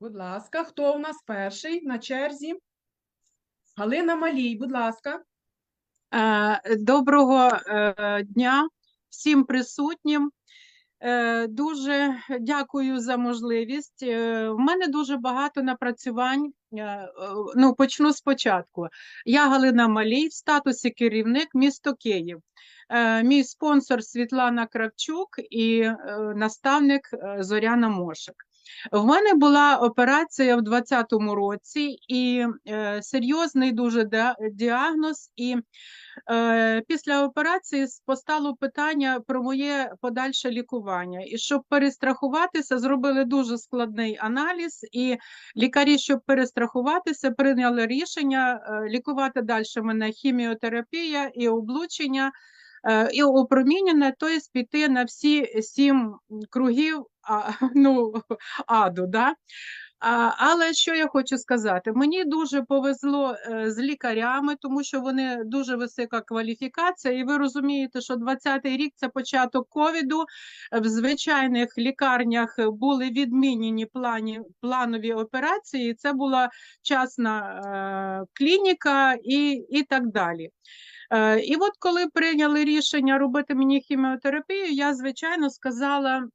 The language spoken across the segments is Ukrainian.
Будь ласка, хто у нас перший на черзі? Галина Малій, будь ласка. Е, Доброго е, дня всім присутнім. Е, Дуже дякую за можливість. В мене дуже багато напрацювань. Ну, почну спочатку. Я Галина Малій в статусі керівник місто Київ. Мій спонсор Світлана Кравчук і наставник Зоряна Мошик. В мене була операція в 2020 році і е, серйозний дуже діагноз. І е, після операції постало питання про моє подальше лікування. І щоб перестрахуватися, зробили дуже складний аналіз, і лікарі, щоб перестрахуватися, прийняли рішення е, лікувати далі мене хіміотерапія і облучення. Е, І опромінення, тобто піти на всі сім кругів а, ну, аду. Да? А, але що я хочу сказати? Мені дуже повезло е, з лікарями, тому що вони дуже висока кваліфікація, і ви розумієте, що 20-й рік це початок ковіду. В звичайних лікарнях були відмінені плані, планові операції. Це була частна е, клініка і, і так далі. Е, і от коли прийняли рішення робити мені хіміотерапію, я звичайно сказала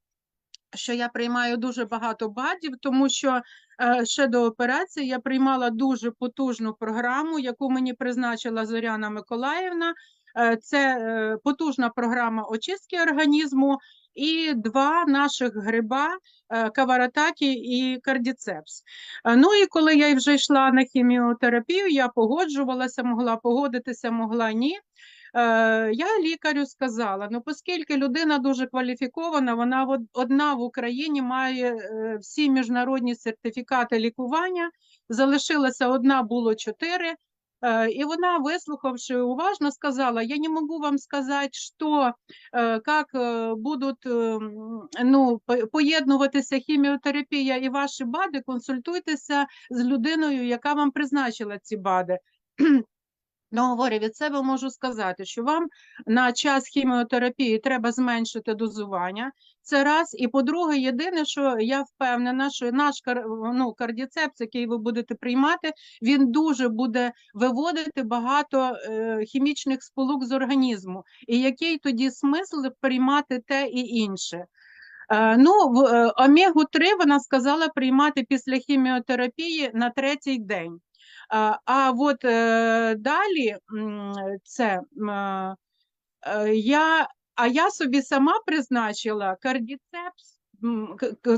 що я приймаю дуже багато бадів, тому що е, ще до операції я приймала дуже потужну програму, яку мені призначила Зоряна Миколаївна. Е, це е, потужна програма очистки організму і два наших гриба е, каваратакі і кардіцепс. Ну і коли я вже йшла на хіміотерапію, я погоджувалася, могла погодитися, могла ні. Я лікарю сказала: ну, оскільки людина дуже кваліфікована, вона од- одна в Україні має всі міжнародні сертифікати лікування. Залишилася одна, було чотири. Е, І вона, вислухавши уважно, сказала: Я не можу вам сказати, что, как як е, будуть е, ну, поєднуватися хіміотерапія і ваші БАДи, консультуйтеся з людиною, яка вам призначила ці БАДи. Ну, говорю, від себе можу сказати, що вам на час хіміотерапії треба зменшити дозування. Це раз. І по-друге, єдине, що я впевнена, що наш ну, кардіцепс, який ви будете приймати, він дуже буде виводити багато е, хімічних сполук з організму. І який тоді смисл приймати те і інше? Е, Ну, в е, омегу-3 вона сказала приймати після хіміотерапії на третій день. А, от е, далі це е, я, а я собі сама призначила кардіцепс.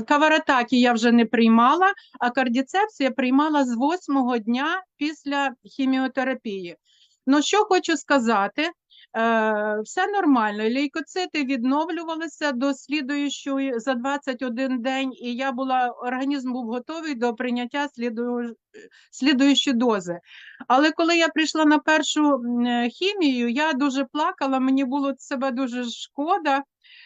Каваратакі я вже не приймала, а кардіцепс я приймала з восьмого дня після хіміотерапії. Ну, що хочу сказати, все нормально. Лейкоцити відновлювалися до слідуючої за 21 день, і я була, організм був готовий до прийняття сліду, слідуючої дози. Але коли я прийшла на першу е, хімію, я дуже плакала, мені було себе дуже шкода,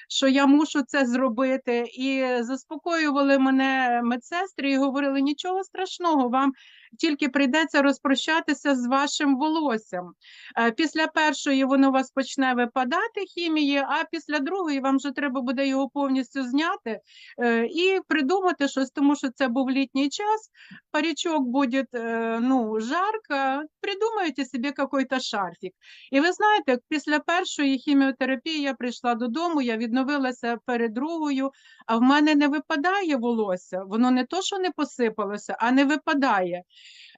що я мушу це зробити. І заспокоювали мене медсестри і говорили: нічого страшного, вам тільки прийдеться розпрощатися з вашим волоссям. Е, Після першої воно у вас почне випадати хімії, а після другої вам вже треба буде його повністю зняти е, і придумати щось, тому що це був літній час, паричок будет, э, ну, жарко, придумайте собі какой-то шарфік. І ви знаєте, після першої хіміотерапії я прийшла додому, я відновилася перед другою, а в мене не випадає волосся. Воно не то, що не посипалося, а не випадає.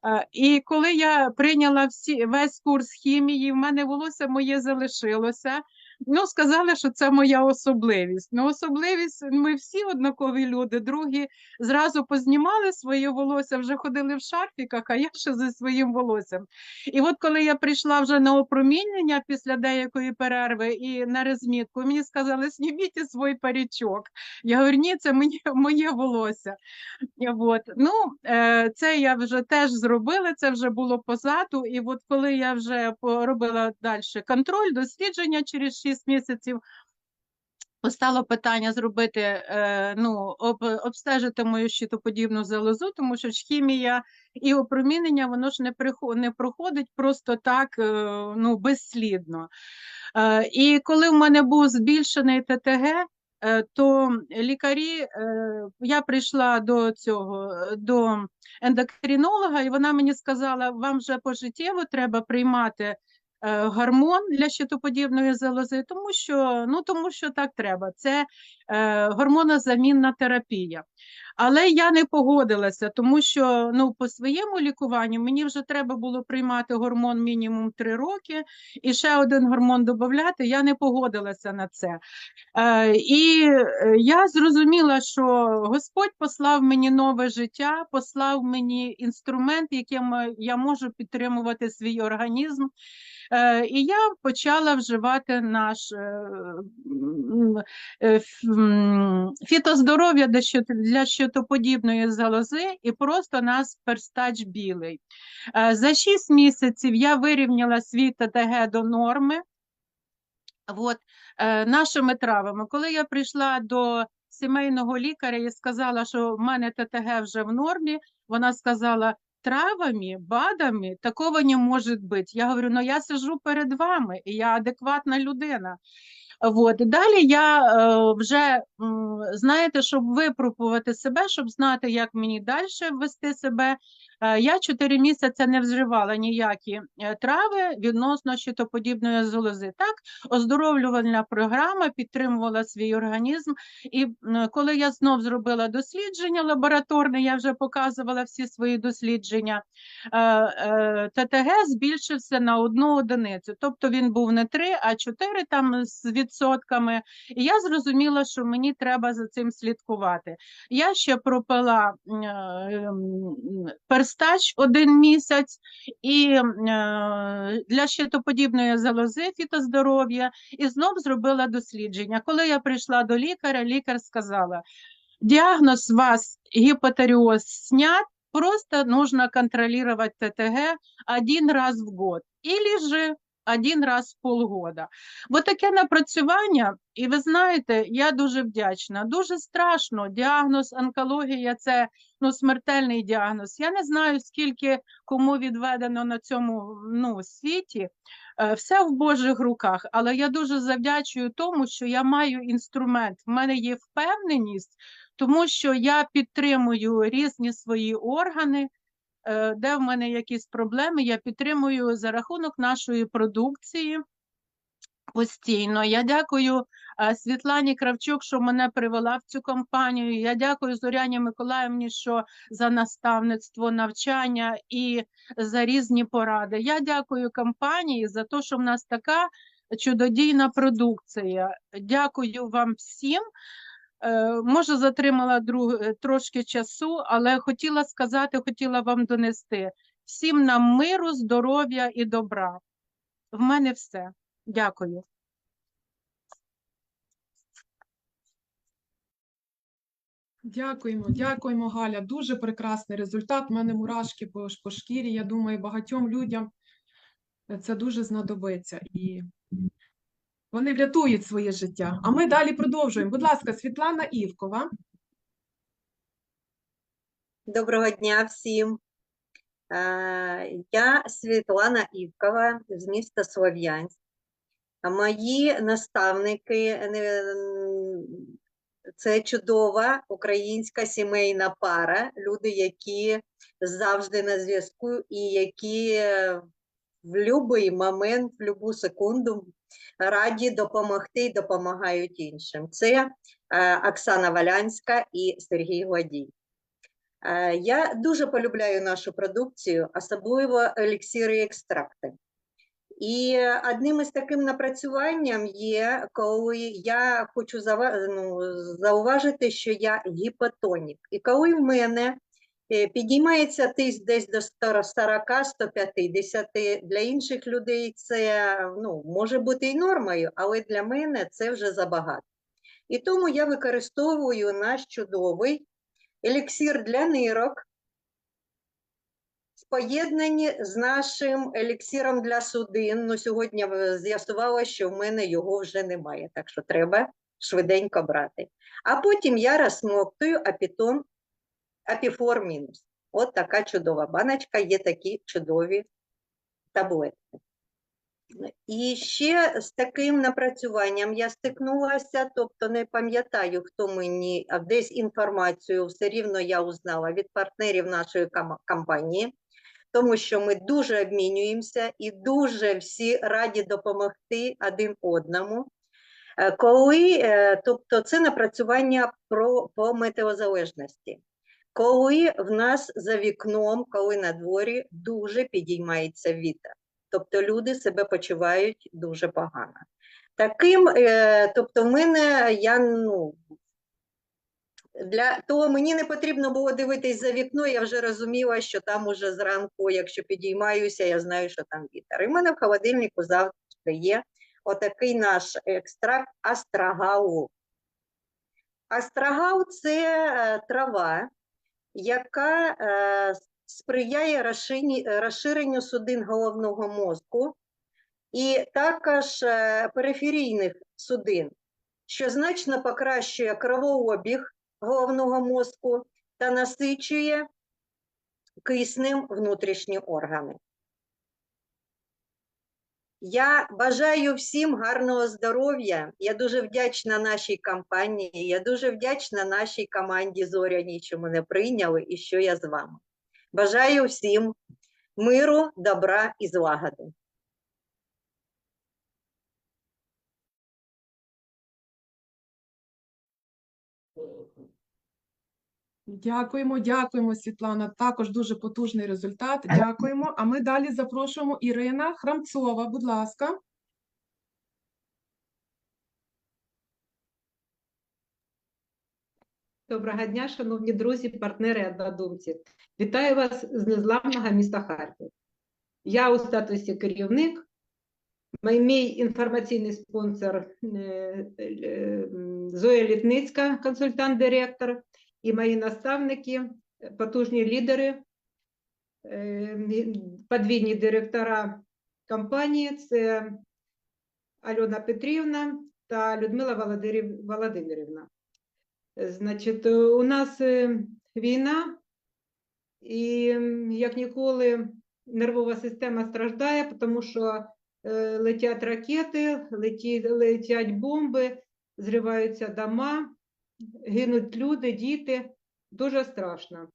Е, І коли я прийняла всі, весь курс хімії, в мене волосся моє залишилося. Ну, сказали, що це моя особливість. Ну, особливість, ми всі однакові люди, другі зразу познімали своє волосся, вже ходили в шарфіках, а я ще зі своїм волоссям. І от коли я прийшла вже на опромінення після деякої перерви і на розмітку, мені сказали, зніміть свій парічок. Я говорю, ні, це мені, моє волосся. От. Ну, е, це я вже теж зробила, це вже було позаду. І от коли я вже робила далі контроль, дослідження через 6 місяців, Постало питання зробити, е, ну, об, обстежити мою щитоподібну залозу, тому що ж хімія і опромінення, воно ж не, не проходить просто так, е, ну, безслідно. Е, і коли в мене був збільшений ТТГ, то лікарі, я прийшла до цього, до ендокринолога, і вона мені сказала, вам вже пожиттєво треба приймати гормон для щитоподібної залози, тому що, ну, тому що так треба. Це е, гормонозамінна терапія. Але я не погодилася, тому що ну, по своєму лікуванню мені вже треба було приймати гормон мінімум 3 роки і ще один гормон додати. Я не погодилася на це. Е, і е, я зрозуміла, що Господь послав мені нове життя, послав мені інструмент, яким е, я можу підтримувати свій організм. Е, І я почала вживати наш е, е, фітоздоров'я для щит- щитоподібної залози і просто нас перстач білий. За 6 місяців я вирівняла свій ТТГ до норми. От, нашими травами. Коли я прийшла до сімейного лікаря і сказала, що в мене ТТГ вже в нормі, вона сказала, травами, БАДами такого не може бути. Я говорю, ну я сижу перед вами, і я адекватна людина. От. Далі я е, вже, знаєте, щоб випробувати себе, щоб знати, як мені далі вести себе, е, я 4 місяці не вживала ніякі е, трави відносно щитоподібної залози. Так, оздоровлювальна програма підтримувала свій організм. І коли я знов зробила дослідження лабораторне, я вже показувала всі свої дослідження, е, ТТГ збільшився на одну одиницю. Тобто він був не 3, а 4 там з відсотками. І я зрозуміла, що мені треба за цим слідкувати. Я ще пропила е, перстач один місяць і е, для щитоподібної залози фітоздоров'я, і знов зробила дослідження. Коли я прийшла до лікаря, лікар сказала: діагноз вас гіпотариоз снят, просто нужно контролировать ТТГ один раз в год, или же один раз в полгода. Бо таке напрацювання, і ви знаєте, я дуже вдячна. Дуже страшно. Діагноз онкологія це ну, смертельний діагноз. Я не знаю, скільки кому відведено на цьому ну, світі. Е, Все в Божих руках, але я дуже завдячую тому, що я маю інструмент. В мене є впевненість, тому що я підтримую різні свої органи, де в мене якісь проблеми, я підтримую за рахунок нашої продукції постійно. Я дякую е, Світлані Кравчук, що мене привела в цю компанію. Я дякую Зоряні Миколаївні, що за наставництво, навчання і за різні поради. Я дякую компанії за те, що в нас така чудодійна продукція. Дякую вам всім. Е, Може, затримала друг, е, трошки часу, але хотіла сказати, хотіла вам донести. Всім нам миру, здоров'я і добра. В мене все. Дякую. Дякуємо, дякуємо, Галя. Дуже прекрасний результат. У мене мурашки по, по шкірі. Я думаю, багатьом людям це дуже знадобиться. І вони врятують своє життя. А ми далі продовжуємо. Будь ласка, Світлана Івкова. Доброго дня всім. Е, Я Світлана Івкова з міста Слов'янськ. Мої наставники це чудова українська сімейна пара, люди, які завжди на зв'язку і які в будь-який момент, в будь-яку секунду раді допомогти і допомагають іншим. Це е, Оксана Валянська і Сергій Гладій. Е, Я дуже полюбляю нашу продукцію, особливо еліксири і екстракти. І одним із таким напрацюванням є, коли я хочу ну, зауважити, що я гіпотонік. І коли в мене підіймається тиск десь до 140-150, для інших людей це ну, може бути і нормою, але для мене це вже забагато. І тому я використовую наш чудовий еліксир для нирок, в поєднанні з нашим еліксиром для судин. Ну, сьогодні е, з'ясувала, що в мене його вже немає, так що треба швиденько брати. А потім я розсмоктую апітон, апіфор мінус. От така чудова баночка, є такі чудові таблетки. І ще з таким напрацюванням я стикнулася, тобто не пам'ятаю, хто мені, а десь інформацію все рівно я узнала від партнерів нашої компанії, тому що ми дуже обмінюємося і дуже всі раді допомогти один одному. Е, Коли, тобто це напрацювання про, по метеозалежності. Коли в нас за вікном, коли на дворі дуже підіймається вітер тобто люди себе почувають дуже погано. Таким, е, тобто, мене я ну. Для того мені не потрібно було дивитись за вікно, я вже розуміла, що там уже зранку, якщо підіймаюся, я знаю, що там вітер. І в мене в холодильнику завжди є отакий наш екстракт астрагалу. Астрагал це е, трава, яка е, сприяє розширенню судин головного мозку і також е, периферійних судин, що значно покращує кровообіг головного мозку та насичує киснем внутрішні органи. Я бажаю всім гарного здоров'я. Я дуже вдячна нашій компанії. Я дуже вдячна нашій команді Зоря що мене прийняли і що я з вами. Бажаю всім миру, добра і злагоди. Дякуємо, дякуємо, Світлана. Також дуже потужний результат. Дякуємо. А ми далі запрошуємо Ірина Храмцова, будь ласка. Доброго дня, шановні друзі, партнери однодумці. Вітаю вас з незламного міста Харків. Я у статусі керівник. Мій, мій інформаційний спонсор е, е, Зоя Літницька, консультант-директор, і мої наставники, потужні лідери, е, подвійні директора компанії це Альона Петрівна та Людмила Володимирівна. Значить, у нас е, війна, і як ніколи нервова система страждає, тому що е, летять ракети, летять бомби, зриваються дома, гинуть люди, діти. Дуже страшно.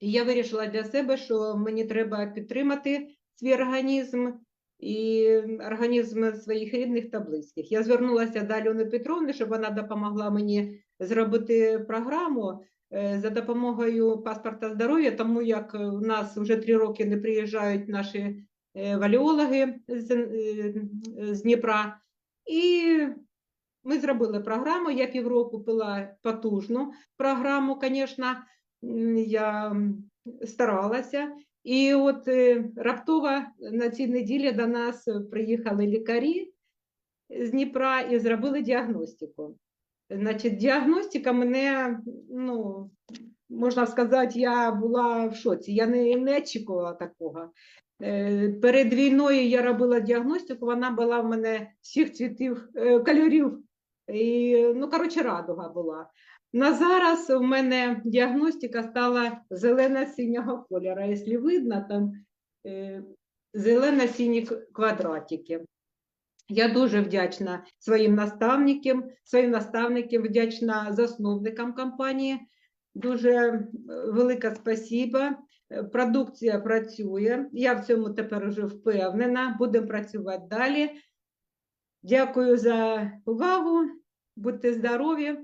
І я вирішила для себе, що мені треба підтримати свій організм і організм своїх рідних та близьких. Я звернулася до Альони Петровни, щоб вона допомогла мені зробити програму е, за допомогою паспорта здоров'я, тому як у нас вже три роки не приїжджають наші е, валіологи з, е, з Дніпра. І ми зробили програму. Я півроку пила потужну програму, звісно, я старалася. І от е, раптово на цій неділі до нас приїхали лікарі з Дніпра і зробили діагностику. Значить, діагностика мене, ну, можна сказати, я була в шоці. Я не, не очікувала такого. Е, Перед війною я робила діагностику, вона була в мене всіх цвітів, е, кольорів. І, ну, коротше, радуга була. На зараз у мене діагностика стала зелено-синього кольору. Якщо видно, там е, зелено-сині квадратики. Я дуже вдячна своїм наставникам, своїм наставникам, вдячна засновникам компанії. Дуже е, велике спасіба. Е, Продукція працює. Я в цьому тепер вже впевнена. Будемо працювати далі. Дякую за увагу. Будьте здорові.